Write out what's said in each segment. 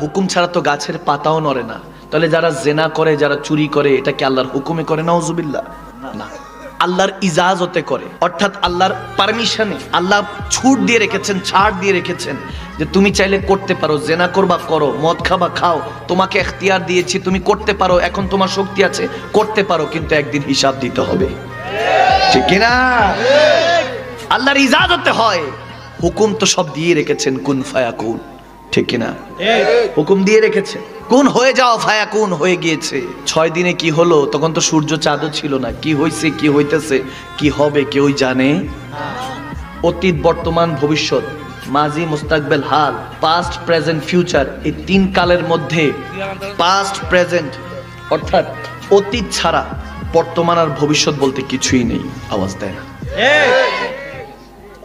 হুকুম ছাড়া তো গাছের পাতাও নড়ে না। তাহলে যারা জেনা করে, যারা চুরি করে, এটা কি আল্লাহর হুকুমে করে? না ওজুবিল্লা না। আল্লাহর ইজাজতে করে। অর্থাৎ আল্লাহর পারমিশনে আল্লাহ ছুট দিয়ে রেখেছেন, ছাড় দিয়ে রেখেছেন যে তুমি চাইলে করতে পারো, জেনা করবা, করো, মদ খাবা, খাও। তোমাকে এখতিয়ার দিয়েছি, তুমি করতে পারো, এখন তোমার শক্তি আছে, করতে পারো, কিন্তু একদিন হিসাব দিতে হবে। ঠিক কিনা? আল্লাহর ইজাজতে হয়। হুকুম তো সব দিয়ে রেখেছেন, কুন ফায়া কুন ঠিক কিনা? হুকুম দিয়ে রেখেছে। কোন হয়ে যাও ফায়া, কোন হয়ে গিয়েছে? ছয় দিনে কি হলো? তখন তো সূর্য চাঁদও ছিল না। কি হয়েছে কি হইতেছে, কি হবে, কেউই জানে? অতীত, বর্তমান, ভবিষ্যৎ, মাজি, মুস্তাকবেল, হাল পাস্ট প্রেজেন্ট ফিউচার এই তিন কালের মধ্যে পাস্ট প্রেজেন্ট অর্থাৎ অতীত ছাড়া বর্তমান আর ভবিষ্যৎ বলতে কিছুই নেই। আওয়াজ দেয় না।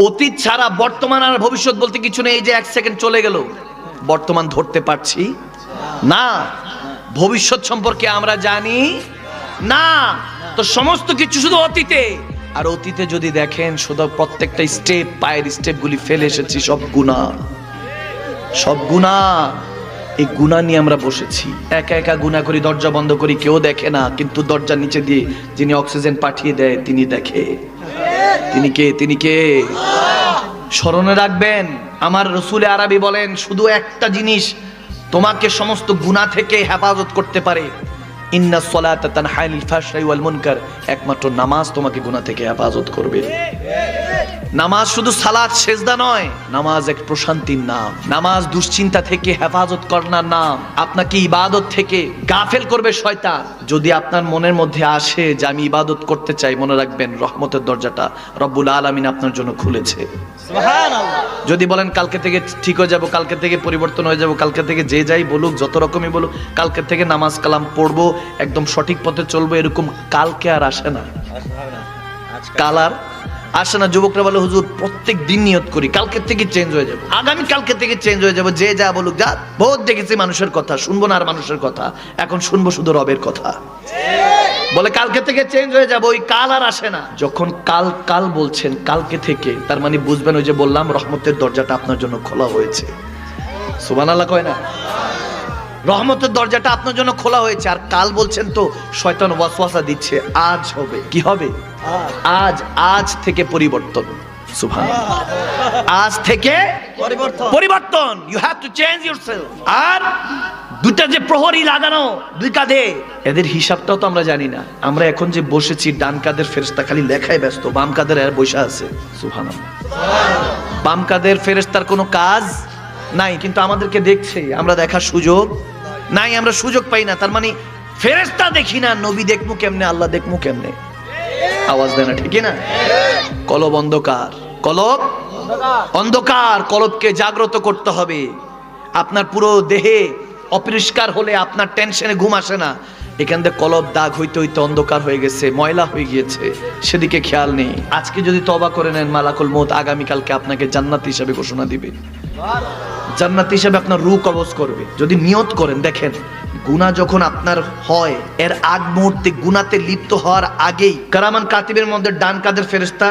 অতীত ছাড়া বর্তমান আর ভবিষ্যৎ বলতে কিছু নেই। এই যে এক সেকেন্ড চলে গেল। বর্তমান ধরতে পারছি? না। ভবিষ্যৎ সম্পর্কে আমরা জানি? না। তো সমস্ত কিছু শুধু অতীতে। আর অতীতে যদি দেখেন, শুধু প্রত্যেকটা স্টেপ পায়ের স্টেপগুলি ফেলে এসেছি, সব গুণা। সব গুণা। এই গুণা নিয়ে আমরা বসেছি। একা একা গুণা করি, দরজা বন্ধ করি, কেউ দেখে না। কিন্তু দরজার নিচে দিয়ে যিনি অক্সিজেন পাঠিয়ে দেয়, তিনি দেখে। তিনি কে? তিনি কে? স্মরণে রাখবেন। আমার রসুলে আরবি বলেন, শুধু একটা জিনিস তোমাকে সমস্ত গুণা থেকে হেফাজত করতে পারে। ইন্না সলাত মুনকার। একমাত্র নামাজ তোমাকে গুনাহ থেকে হেফাজত করবে। নামাজ শুধু সালাত সেজদা নয় নামাজ এক প্রশান্তির নাম। নামাজ দুশ্চিন্তা থেকে হেফাজত করার নাম। আপনাকে ইবাদত থেকে গাফেল করবে শয়তান। যদি আপনার মনের মধ্যে আসে যে আমি ইবাদত করতে চাই মনে রাখবেন রহমতের দরজাটা রব্বুল আলামিন আপনার জন্য খুলেছে। যদি বলেন কালকে থেকে ঠিক হয়ে যাব কালকে থেকে পরিবর্তন হয়ে যাব কালকে থেকে যে যাই বলুক যত রকমই বলুক কালকে থেকে নামাজ কালাম পড়ব একদম সঠিক পথে চলবো এরকম কালকে আর আসে না। কাল আর আসে না, যুবকরা বলে, হুজুর, প্রত্যেক দিন নিয়ত করি কালকে থেকে চেঞ্জ হয়ে যাবে। আগামী কালকে থেকে চেঞ্জ হয়ে যাবে, যে যা বলুক, যা। বহুত দেখেছি মানুষের কথা, শুনব না আর মানুষের কথা। এখন শুনব শুধু রবের কথা। বলে, কালকে থেকে চেঞ্জ হয়ে যাবে, ওই কাল আর আসে না। যখন কাল কাল বলছেন, কালকে থেকে, তার মানে বুঝবেন, ওই যে বললাম, রহমতের দরজাটা আপনার জন্য খোলা হয়েছে। সুবান আল্লাহ কয় না? রহমতের দরজাটা আপনার জন্য খোলা হয়েছে আর কাল বলছেন তো শয়তান ওয়াসওয়াসা দিচ্ছে আজ হবে। কি হবে? আজ আজ থেকে পরিবর্তন। সুবহান আজ থেকে পরিবর্তন। পরিবর্তন। You have to change yourself আর দুটা যে প্রহরী লাগানো দুই কাঁধে এদের হিসাবটাও তো আমরা জানি না। আমরা এখন যে বসেছি ডান কাদের ফেরেশতা খালি লেখায় ব্যস্ত বাম কাদের আর বসে আছে। সুবহানাল্লাহ। বাম কাদের ফেরেশতার কোনো কাজ নাই কিন্তু আমাদেরকে দেখছে আমরা দেখার সুযোগ। নাই, আমরা সুযোগ পাই না। তার মানে ফেরেস্তা দেখি না, নবী দেখমু কেমনে, আল্লাহ দেখমু কেমনে। আওয়াজ দেয় না, ঠিক না কলব অন্ধকার। কলব অন্ধকার, কলবকে জাগ্রত করতে হবে। আপনার পুরো দেহে অপরিষ্কার হলে আপনার টেনশনে ঘুম আসে না। এখান থেকে কলব দাগ হইতে হইতে অন্ধকার হয়ে গেছে, ময়লা হয়ে গিয়েছে। সেদিকে খেয়াল নেই। আজকে যদি তবা করে নেন, মালাকুল মত আগামীকালকে আপনাকে জান্নাত হিসাবে ঘোষণা দিবে। জান্নাত হিসেবে আপনার রু কবজ করবে। যদি নিয়ত করেন, দেখেন, গুনাহ যখন আপনার হয়, এর আগ মুহূর্তে গুনাতে লিপ্ত হওয়ার আগেই কারামান কাতিবের মধ্যে ডান কাদের ফেরেস্তা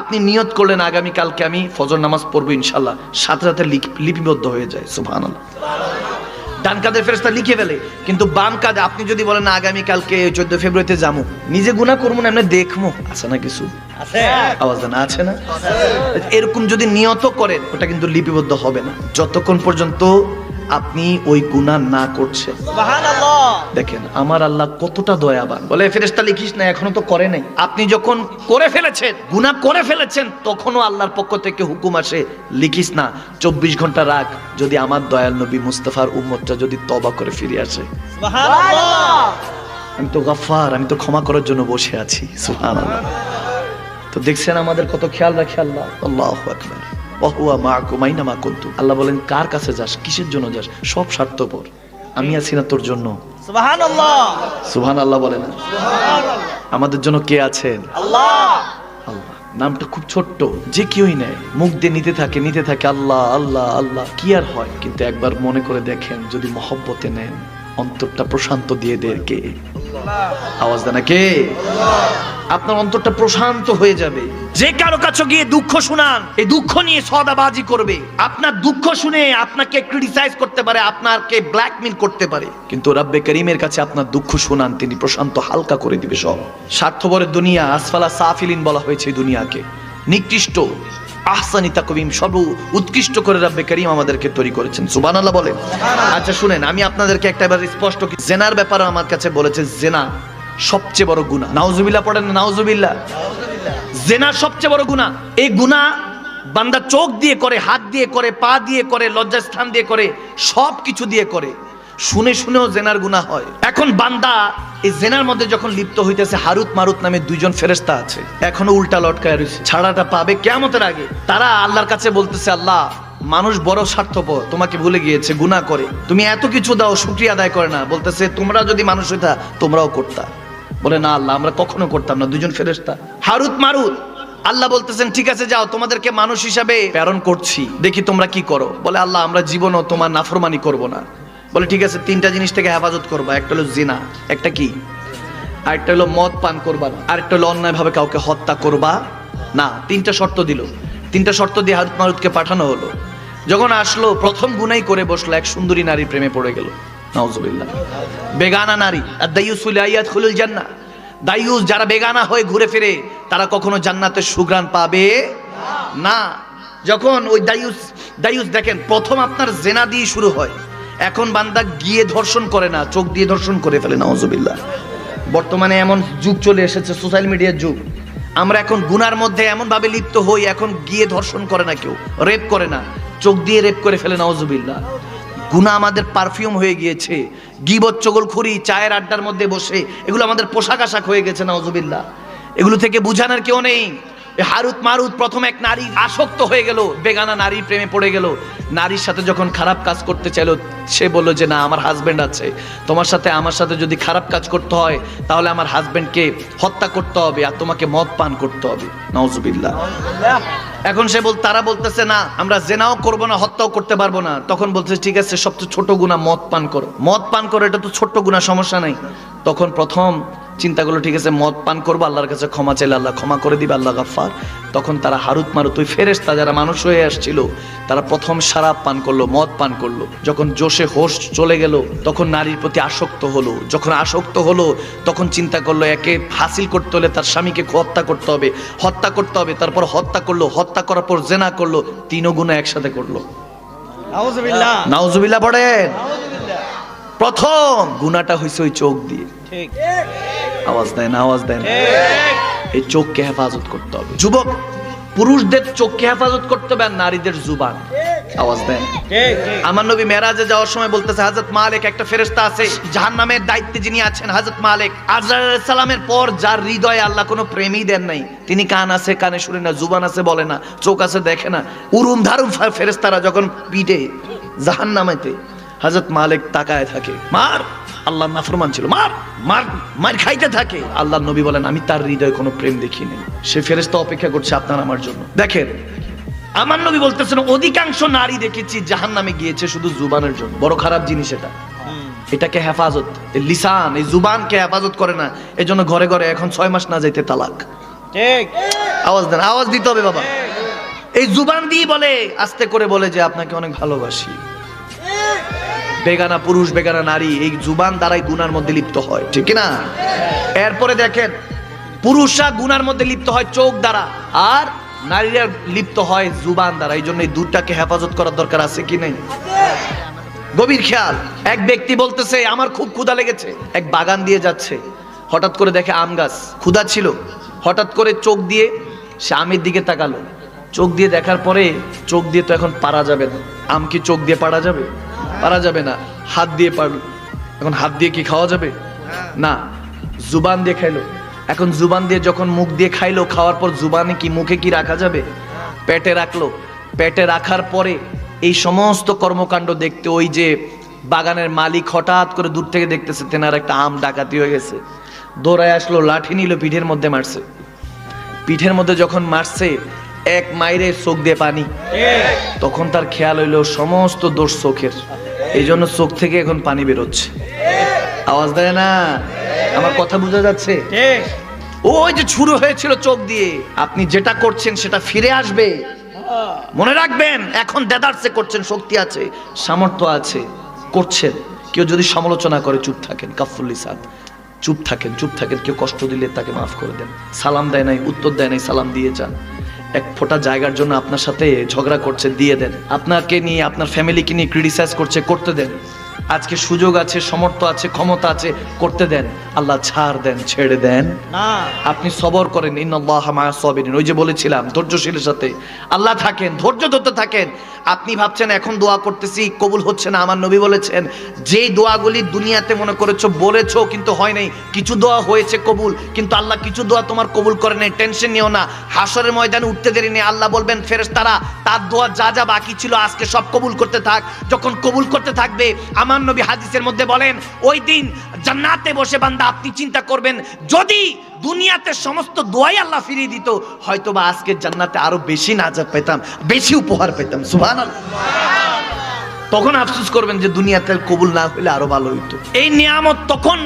আপনি নিয়ত করলেন, আগামীকালকে আমি ফজর নামাজ পড়ব ইনশাল্লাহ সাথে সাথে লিপিবদ্ধ হয়ে যায়, সুবহানাল্লাহ। ডান কাদের ফেরস্তা লিখে ফেলে। কিন্তু বাম কাঁধে আপনি যদি বলেন না আগামী কালকে চোদ্দ ফেব্রুয়ারিতে যাব নিজে গুণা করব না এমনি দেখব আছে না কিছু? আওয়াজ না আছে না? এরকম যদি নিয়ত করেন ওটা কিন্তু লিপিবদ্ধ হবে না। যতক্ষণ পর্যন্ত আপনি ওই গুণা না করছেন। দেখেন আমার আল্লাহ কতটা দয়াবান। বলে ফেরেশতা লিখিস না এখনও তো করে নাই। আপনি যখন করে ফেলেছেন গুনাহ করে ফেলেছেন তখনও আল্লাহর পক্ষ থেকে হুকুম আসে লিখিস না চব্বিশ ঘণ্টা রাখ যদি আমার দয়াল নবী মুস্তাফার উম্মতটা যদি তবা করে ফিরে আসে। আমি তো গাফার আমি তো ক্ষমা করার জন্য বসে আছি তো দেখছেন আমাদের কত খেয়াল রাখে আল্লাহ? আল্লাহু আকবার। ওহুয়া মাআকুম আইনামা কুনতুম। আল্লাহ বলেন কার কাছে যাস কিসের জন্য যাস? সব স্বার্থপর। আমি আছি না তোর জন্য। বলে না? আমাদের জন্য কে আছেন? আল্লাহ। আল্লাহ নামটা খুব ছোট্ট যে কেউই নেয়। মুখ দিয়ে নিতে থাকে নিতে থাকে আল্লাহ আল্লাহ আল্লাহ কি আর হয়? কিন্তু একবার মনে করে দেখেন যদি মহব্বতে নেন। অন্তরটা প্রশান্ত দিয়ে দেয় কে? আওয়াজ দেয় না কে? আপনার অন্তরটা প্রশান্ত হয়ে যাবে। যে কারও কাছে গিয়ে দুঃখ শুনান এই দুঃখ নিয়ে সদাবাজি করবে। আপনার দুঃখ শুনে আপনাকে ক্রিটিসাইজ করতে পারে আপনাকে ব্ল্যাকমেল করতে পারে। কিন্তু রাব্বে করিমের কাছে আপনার দুঃখ শুনান তিনি প্রশান্ত হালকা করে দিবে সব। স্বার্থপরের দুনিয়া আসফালা সাফিলিন বলা হয়েছে দুনিয়াকে। নিকৃষ্ট। আহসানি তাকবিম সর্ব উৎকৃষ্ট করে রাব্বে করিম আমাদেরকে তৈরি করেছেন। সুবান সুবহানাল্লাহ বলেন। আচ্ছা শুনেন, আমি আপনাদেরকে একটা এবার স্পষ্ট জেনার ব্যাপারে আমার কাছে বলেছে, জেনা সবচেয়ে বড় গুনাহ। নাউজুবিল্লাহ পড়েন না, নাউজুবিল্লাহ? জেনা সবচেয়ে বড় গুনাহ। এই গুনাহ বান্দা চোখ দিয়ে করে, হাত দিয়ে করে, পা দিয়ে করে, লজ্জাস্থান দিয়ে করে সব কিছু দিয়ে করে। শুনে শুনেও জেনার গুনাহ হয়। এখন বান্দা এই জেনার মধ্যে যখন লিপ্ত হইতেছে, হারুত মারুত নামে দুইজন ফেরেস্তা আছে। এখনও উল্টা লটকায় রয়েছে ছাড়াটা পাবে কেমতের আগে। তারা আল্লাহর কাছে বলতেছে, আল্লাহ, মানুষ বড় স্বার্থপর, তোমাকে ভুলে গিয়েছে, গুনাহ করে। তুমি এত কিছু দাও, শুক্রিয়া আদায় করে না। বলতেছে, তোমরা যদি মানুষ হইতা, তোমরাও করতা। বলে, না আল্লাহ, আমরা কখনো করতাম না দুজন ফেরেস্তা হারুত মারুত। আল্লাহ বলতেছেন, ঠিক আছে, যাও, তোমাদেরকে মানুষ হিসাবে প্রেরণ করছি। দেখি তোমরা কি করো। বলে, আল্লাহ, আমরা জীবনও তোমার নাফরমানি করব না। বলে, ঠিক আছে, তিনটা জিনিস থেকে হেফাজত করবা। একটা হলো জিনা, একটা কি? আরেকটা হলো মদ পান করবা না। আরেকটা হলো অন্যায়ভাবে কাউকে হত্যা করবা না। তিনটা শর্ত দিল। তিনটা শর্ত দিয়ে হারুত মারুতকে পাঠানো হলো। যখন আসলো, প্রথম গুনাই করে বসল, এক সুন্দরী নারী প্রেমে পড়ে গেল। নাউজুবিল্লাহ। বেগানা নারী আর দাইয়ুস আয়াত খুলুল জান্নাহ। দাইয়ুস, যারা বেগানা হয়ে ঘুরে ফিরে, তারা কখনো জান্নাতের সুগ্রাণ পাবে না। যখন ওই দাইয়ুস দাইয়ুস দেখেন, প্রথম আপনার জেনা দিয়ে শুরু হয়। এখন বান্দা গিয়ে ধর্ষণ করে না, চোখ দিয়ে ধর্ষণ করে ফেলে, নাউজুবিল্লাহ। বর্তমানে এমন যুগ চলে এসেছে, সোশ্যাল মিডিয়ার যুগ। আমরা এখন গুনার মধ্যে এমন ভাবে লিপ্ত হই, এখন গিয়ে ধর্ষণ করে না কেউ, রেপ করে না, চোখ দিয়ে রেপ করে ফেলে, নাউজুবিল্লাহ। গুণা আমাদের পারফিউম হয়ে গিয়েছে, গিবত চগলখুরি চায়ের আড্ডার মধ্যে বসে, এগুলো আমাদের পোশাক আশাক হয়ে গেছে, নাউজুবিল্লাহ। এগুলো থেকে বুঝানোর কেউ নেই। হারুত মারুত প্রথম এক নারী আসক্ত হয়ে গেল, বেগানা নারী প্রেমে পড়ে গেল। নারীর সাথে যখন খারাপ কাজ করতে চাইলো, সে বলল যে, না, আমার হাজব্যান্ড আছে। তোমার সাথে আমার সাথে যদি খারাপ কাজ করতে হয়, তাহলে আমার হাজব্যান্ডকে হত্যা করতে হবে আর তোমাকে মদ পান করতে হবে। নাউজুবিল্লাহ। এখন সে বল, তারা বলতেছে, না, আমরা জেনাও করব না, হত্যাও করতে পারব না। তখন বলছে ঠিক আছে সবচেয়ে ছোট গুণা মদ পান করো। মদ পান করো, এটা তো ছোট্ট গুণা সমস্যা নাই। তখন প্রথম চিন্তা করল ঠিক আছে মদ পান করব আল্লাহর কাছে ক্ষমা চাইলে আল্লাহ ক্ষমা করে দিবে আল্লাহ গাফার তখন তারা হারুত মারুত ওই ফেরেস্তা যারা মানুষ হয়ে আসছিল তারা প্রথম সারাপ পান করল মদ পান করল। যখন জোশে হোশ চলে গেল তখন নারীর প্রতি আসক্ত হলো। যখন আসক্ত হলো তখন চিন্তা করল একে হাসিল করতে হলে তার স্বামীকে হত্যা করতে হবে। হত্যা করতে হবে তারপর হত্যা করল হত্যা করার পর জেনা করল তিনও গুণা একসাথে করল। নাউজুবিল্লাহ। নাউজুবিল্লাহ পড়েন। প্রথম। গুণাটা হয়েছে ওই চোখ দিয়ে। আওয়াজ দেয় না আওয়াজ দেয় না ঠিক। এই চোখকে হেফাজত করতে হবে। যুবক পুরুষদের চোখকে হেফাজত করতে হবে আর নারীদের জুবান। আওয়াজ দেন। আমার নবী মেরাজে যাওয়ার সময় বলতেছে হাজরত মালিক একটা ফেরেশতা আছে জাহান্নামের দায়িত্বে যিনি আছেন হাজরত মালিক। সালামের পর যার হৃদয়ে আল্লাহ কোনো প্রেমই দেন নাই তিনি কান আছে কানে শুনে না জুবান আছে বলে না চোখ আছে দেখে না। উরুম ধারুম ফা- ফেরেশতারা যখন পিটে জাহান্নামেতে হাজরত মালিক তাকায় থাকে। মার আল্লাহ নাফরমান ছিল। মার মার মার খাইতে থাকে। আল্লাহ নবী বলেন আমি তার হৃদয়ে কোনো প্রেম দেখিনি। সে ফেরেশতা অপেক্ষা করছে আপনার আমার জন্য। দেখেন আমার নবী বলতেছেন অধিকাংশ নারী দেখেছি জাহান নামে গিয়েছে শুধু জুবানের জন্য। বড় খারাপ জিনিস এটা। এটাকে হেফাজত লিসান এই জুবানকে হেফাজত করে না। এজন্য ঘরে ঘরে এখন ছয় মাস না যাইতে তালাক। ঠিক। আওয়াজ দেন আওয়াজ দিতে হবে বাবা। এই জুবান দিয়ে বলে আস্তে করে বলে যে আপনাকে অনেক ভালোবাসি। বেগানা পুরুষ, বেগানা নারী, এই জুবান দ্বারাই গুনার মধ্যে লিপ্ত হয়, ঠিক না এরপরে দেখেন, পুরুষরা গুনার মধ্যে লিপ্ত হয় চোখ দ্বারা, আর নারীরা লিপ্ত হয় জুবান দ্বারা, এই জন্য এই দুটাকে হেফাজত করার দরকার আছে কি নেই? গভীর খেয়াল, এক ব্যক্তি বলতেছে, আমার খুব ক্ষুধা লেগেছে। এক বাগান দিয়ে যাচ্ছে, হঠাৎ করে দেখে আম গাছ, ক্ষুধা ছিল, হঠাৎ করে চোখ দিয়ে সে আমের দিকে তাকালো, চোখ দিয়ে দেখার পরে চোখ দিয়ে তো এখন পারা যাবে না, আম কি চোখ দিয়ে পারা যাবে? পারা যাবে না। হাত দিয়ে পারল। এখন হাত দিয়ে কি খাওয়া যাবে? না জুবান দিয়ে খাইলো। এখন জুবান দিয়ে যখন মুখ দিয়ে খাইলো খাওয়ার পর জুবানে কি মুখে কি রাখা যাবে? পেটে রাখল। পেটে রাখার পরে এই সমস্ত কর্মকাণ্ড দেখতে ওই যে বাগানের মালিক হঠাৎ করে দূর থেকে দেখতেছে তেনার একটা আম ডাকাতি হয়ে গেছে। দৌড়ায় আসলো লাঠি নিল পিঠের মধ্যে মারছে। পিঠের মধ্যে যখন মারছে এক মাইরে চোখ দিয়ে পানি। তখন তার খেয়াল হইল সমস্ত দোষ চোখের। এই জন্য চোখ থেকে এখন পানি বেরোচ্ছে। আওয়াজ দেয় না? আমার কথা বোঝা যাচ্ছে? ওই যে শুরু হয়েছিল চোখ দিয়ে। আপনি যেটা করছেন সেটা ফিরে আসবে। মনে রাখবেন এখন দেদারসে করছেন শক্তি আছে সামর্থ্য আছে করছেন। কেউ যদি সমালোচনা করে চুপ থাকেন কাফুল্লি সাদ চুপ থাকেন চুপ থাকেন কেউ কষ্ট দিলে তাকে মাফ করে দেন। সালাম দেয় নাই উত্তর দেয় নাই সালাম দিয়ে যান। এক ফোটা জায়গার জন্য আপনার সাথে ঝগড়া করছে, দিয়ে দেন। আপনাকে নিয়ে, আপনার ফ্যামিলিকে নিয়ে ক্রিটিসাইজ করছে, করতে দেন। আজকে সুযোগ আছে সমর্থ আছে ক্ষমতা আছে করতে দেন। আল্লাহ ছাড় দেন ছেড়ে দেন। না। আপনি সবর করেন সাবিরিন। ওই যে বলেছিলাম ধৈর্যশীলের সাথে। আল্লাহ থাকেন ধৈর্য ধরতে থাকেন। আপনি ভাবছেন এখন দোয়া করতেছি কবুল হচ্ছে না। আমার নবী বলেছেন যেই দোয়াগুলি দুনিয়াতে মনে করেছ বলেছ কিন্তু হয় নাই। কিছু দোয়া হয়েছে কবুল কিন্তু আল্লাহ কিছু দোয়া তোমার কবুল করে নাই। টেনশন নিও না। হাসরের ময়দানে উঠতে দেরি নেই। আল্লাহ বলবেন ফেরেশতারা তার দোয়া যা যা বাকি ছিল আজকে সব কবুল করতে থাক। যখন কবুল করতে থাকবে আমার নবী হাদিসের মধ্যে বলেন, ওই দিন জান্নাতে বসে বান্দা, আপনি চিন্তা করবেন, যদি দুনিয়াতে সমস্ত দোয়াই আল্লাহ ফিরিয়ে দিত হয়তো বা আজকে জান্নাতে আরও বেশি নাজাত পেতাম, বেশি উপহার পেতাম সুবহান তখন আফসোস করবেন যে দুনিয়াতে কবুল না হলে আরও ভালো হইতো। এই নিয়ামত তখন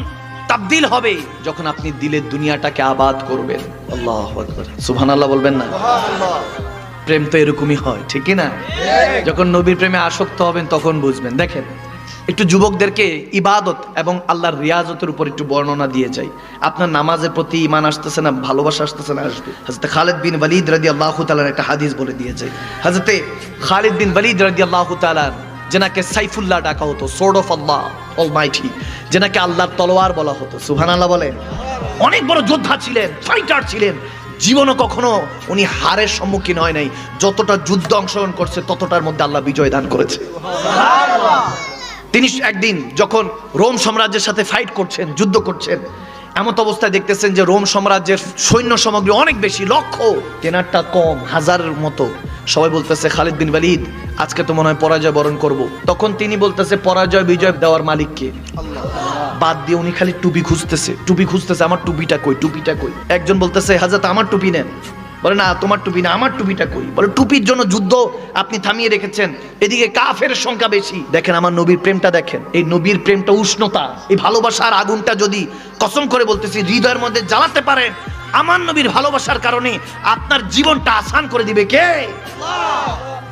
তাবদিল হবে, যখন আপনি দিলের দুনিয়াটাকে আবাদ করবেন। আল্লাহ সুবহান আল্লাহ বলবেন না? প্রেম তো এরকমই হয় ঠিকই না? যখন নবীর প্রেমে আসক্ত হবেন, তখন বুঝবেন। দেখেন একটু যুবকদেরকে ইবাদত এবং আল্লাহর রিয়াজতের উপর একটু বর্ণনা দিয়ে যাই আপনার নামাজের প্রতি ইমান আসতেছে না, ভালোবাসা আসতেছে না? আসবে হাজরতে খালিদ বিন ওয়ালিদ রাদি আল্লাহ তালার একটা হাদিস বলে দিয়ে যাই হাজরতে খালিদ বিন ওয়ালিদ রাদি আল্লাহ তালার যেনাকে সাইফুল্লাহ ডাকা হতো সোর্ড অফ আল্লাহ অলমাইটি যেনাকে আল্লাহর তলোয়ার বলা হতো। সুহান আল্লাহ বলেন, অনেক বড় যোদ্ধা ছিলেন ফাইটার ছিলেন। জীবনও কখনো উনি হারের সম্মুখীন হয় নাই। যতটা যুদ্ধ অংশগ্রহণ করছে, ততটার মধ্যে আল্লাহ বিজয় দান করেছে। তিনি একদিন যখন রোম সাম্রাজ্যের সাথে ফাইট করছেন, যুদ্ধ করছেন এমত অবস্থায় দেখতেছেন যে রোম সাম্রাজ্যের সৈন্য সামগ্রী অনেক বেশি, লক্ষ। কেনারটা কম, হাজারের মতো। সবাই বলতেছে, খালিদ বিন ওয়ালিদ, আজকে তো মনে হয় পরাজয় বরণ করব। তখন তিনি বলতেছে, পরাজয়, বিজয় দেওয়ার মালিককে। বাদ দিয়ে উনি খালি টুপি খুঁজতেছে টুপি খুঁজতেছে, আমার টুপিটা কই টুপিটা কই? একজন বলতেছে হাজাত আমার টুপি নেন। বলে, না, তোমার টুপি না, আমার টুপিটা কই? বলে, টুপির জন্য যুদ্ধ আপনি থামিয়ে রেখেছেন। এদিকে কাফের সংখ্যা বেশি। দেখেন, আমার নবীর প্রেমটা দেখেন। এই নবীর প্রেমটা উষ্ণতা, এই ভালোবাসার আগুনটা যদি কসম করে বলতেছি, হৃদয়ের মধ্যে জ্বালাতে পারেন, আমার নবীর ভালোবাসার কারণে আপনার জীবনটা আসান করে দিবে কে?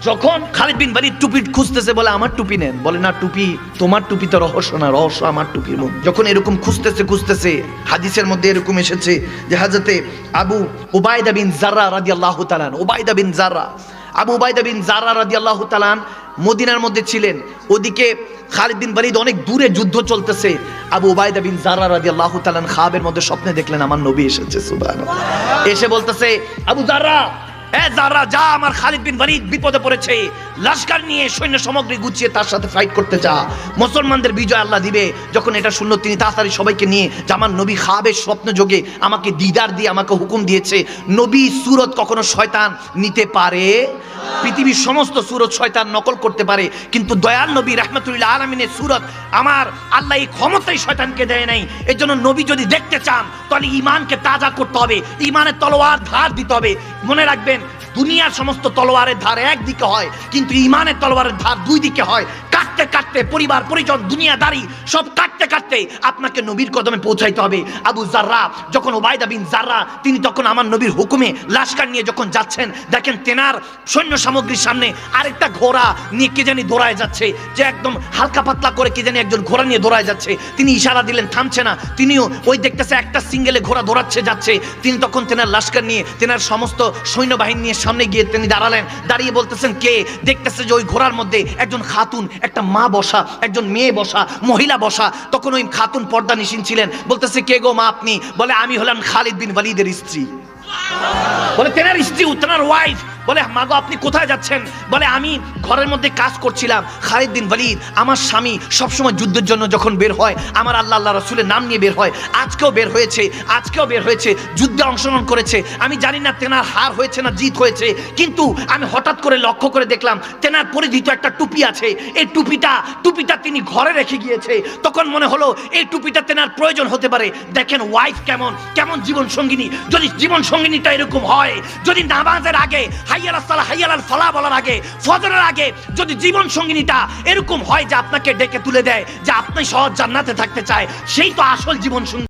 যখন খালিদ বিন ওয়ালিদ টুপি খুঁজতেছে বলে, আমার টুপি নেন। বলে, না, টুপি, তোমার টুপি তো রহস্য না, রহস্য আমার টুপির মধ্যে যখন এরকম খুঁজতেছে খুঁজতেছে, হাদিসের মধ্যে এরকম এসেছে যে হাজতে আবু উবাইদা বিন জারা জাররা রাদিয়াল্লাহু তাআলা উবাইদা বিন জাররা আবু উবাইদা বিন জাররা রাদিয়াল্লাহু তালান মদিনার মধ্যে ছিলেন। ওদিকে খালিদ বিন ওয়ালিদ অনেক দূরে যুদ্ধ চলতেছে। আবু উবাইদা বিন জাররা রাদিয়াল্লাহু তাআলা খাবের মধ্যে স্বপ্নে দেখলেন, আমার নবী এসেছে, সুবহানাল্লাহ। এসে বলতেছে, আবু জাররা এ যারা, যা আমার খালিদ বিপদে পড়েছে লস্কর নিয়ে সৈন্য সামগ্রী গুছিয়ে তার সাথে ফাইট করতে যা। মুসলমানদের বিজয় আল্লাহ দিবে। যখন এটা শুনলো, তিনি তাড়াতাড়ি সবাইকে নিয়ে আমার নবী খাবের স্বপ্ন যোগে আমাকে দিদার দিয়ে আমাকে হুকুম দিয়েছে, নবী সুরত কখনো শয়তান নিতে পারে? পৃথিবীর সমস্ত সুরত শয়তান নকল করতে পারে, কিন্তু দয়াল নবী রহমতুল্লাহ আলমিনের সুরত আমার আল্লাহ এই ক্ষমতাই শয়তানকে দেয় নাই। এর জন্য নবী যদি দেখতে চান, তাহলে ইমানকে তাজা করতে হবে ইমানের তলোয়ার ধার দিতে হবে। মনে রাখবেন Amen. দুনিয়ার সমস্ত তলোয়ারের ধার একদিকে হয়, কিন্তু ইমানের তলোয়ারের ধার দুই দিকে হয়। কাটতে কাটতে পরিবার, পরিজন দুনিয়াদারি সব কাটতে কাটতে আপনাকে নবীর কদমে পৌঁছাইতে হবে। আবু জাররা, যখন ওবায়দা বিন জাররা, তিনি তখন আমার নবীর হুকুমে লাশকার নিয়ে যখন যাচ্ছেন, দেখেন তেনার সৈন্য সামগ্রীর সামনে আরেকটা ঘোড়া নিয়ে কে জানি দৌড়ায় যাচ্ছে, যে একদম হালকা পাতলা করে কে জানি একজন ঘোড়া নিয়ে দৌড়ায় যাচ্ছে। তিনি ইশারা দিলেন, থামছে না। তিনিও ওই দেখতেছে একটা সিঙ্গেলে ঘোড়া দৌড়াচ্ছে, যাচ্ছে। তিনি তখন তেনার লাশকার নিয়ে, তেনার সমস্ত সৈন্যবাহিনী নিয়ে সামনে গিয়ে তিনি দাঁড়ালেন। দাঁড়িয়ে বলতেছেন, কে? দেখতেছে যে ওই ঘোড়ার মধ্যে একজন খাতুন, একটা মা বসা, একজন মেয়ে বসা, মহিলা বসা। তখন ওই খাতুন পর্দা নিশিন ছিলেন। বলতেছে, কে গো মা আপনি? বলে, আমি হলাম খালিদ বিন ওয়ালিদের স্ত্রী। বলে, তেনার স্ত্রী তেনার ওয়াইফ বলে, মাগো, আপনি কোথায় যাচ্ছেন? বলে, আমি ঘরের মধ্যে কাজ করছিলাম। খালিদ বিন ওয়ালিদ, আমার স্বামী সবসময় যুদ্ধের জন্য যখন বের হয়, আমার আল্লাহ আল্লাহ রসুলের নাম নিয়ে বের হয়। আজকেও বের হয়েছে, আজকেও বের হয়েছে, যুদ্ধে অংশগ্রহণ করেছে। আমি জানি না তেনার হার হয়েছে না জিত হয়েছে, কিন্তু আমি হঠাৎ করে লক্ষ্য করে দেখলাম, তেনার পরিধিত একটা টুপি আছে। এই টুপিটা টুপিটা তিনি ঘরে রেখে গিয়েছে। তখন মনে হলো, এই টুপিটা তেনার প্রয়োজন হতে পারে। দেখেন ওয়াইফ কেমন কেমন জীবন সঙ্গিনী যদি জীবন সঙ্গিনীটা এরকম হয়, যদি নামাজের আগে হাইয়াল সালা ফলা বলার আগে, ফজরের আগে যদি জীবন সঙ্গিনীটা এরকম হয় যে আপনাকে ডেকে তুলে দেয়, যে আপনি সহজ জান্নাতে থাকতে চায়, সেই তো আসল জীবন সঙ্গী